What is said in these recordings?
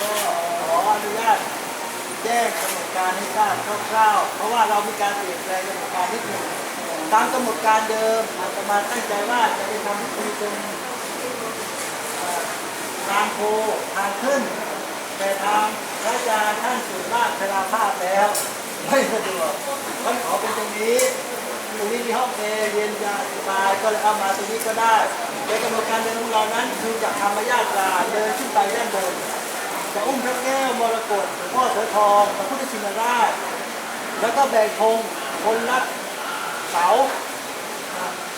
ก็ขออนุญาตแจ้งกำหนดการให้ทราบคร่าวๆ เพราะว่าเรามีการเปลี่ยนแปลงกำหนดการนิดหนึ่งตามกำหนดการเดิมอาตมาตั้งใจว่าจะไปทำพิธีตรงทางโพทางขึ้น แต่ทางพระอาจารย์ท่านสุดมากเวลาภาพแล้ว ไม่สะดวกท่นขอเป็นตรงนี้ตรงนี้มีห้องแอร์เย็นสบายก็เลยเอามาตรงนี้ก็ได้ ในกำหนดการเดินของเรานั้นคือจากธรรมญาตราเดินขึ้นไปด้านบนจะอุ้มพระแก้วมรกตหลวงพ่อโสธรพระพุทธชินราช แล้วก็แบ่งธงคนละเสา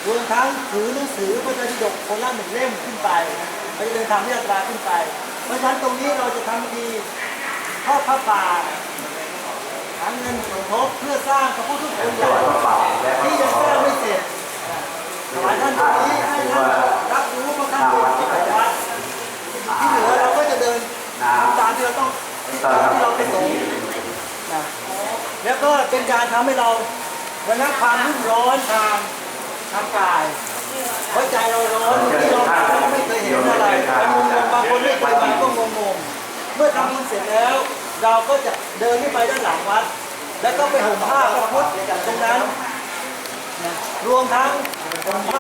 รวมทั้งถือหนังสือพระไตรปิฎกคนละหนึ่งเล่มขึ้นไปเราจะเดินทางญาตราขึ้นไป เพราะฉะนั้นตรงนี้เราจะทำพิธีทอดพระป่าหาเงินสมทบเพื่อสร้างพระพุทธองค์หญ่ที่ยังสร้างไม่เสร็จถวายท่านตรงนี้ให้ท่านรับรู้เพราะท่านเป็นที่ของวัดที่เหลือเราก็จะเดินทำตามที่เราต้องตามที่เราประสงค์นะแล้วก็เป็นการทำให้เราระงับความรุ่มร้อนทางทางกายเพราะใจเราร้อนที่เราไม่เคยเห็นอะไรบางคนบางคนไม่เคยมาก็งงๆเมื่อทำบุญเสร็จแล้ว เราก็จะเดินขึ้นไปด้านหลังวัด แล้วก็ไปห่มผ้าพระพุทธตรงนั้นนะรวมทั้งห่มผ้า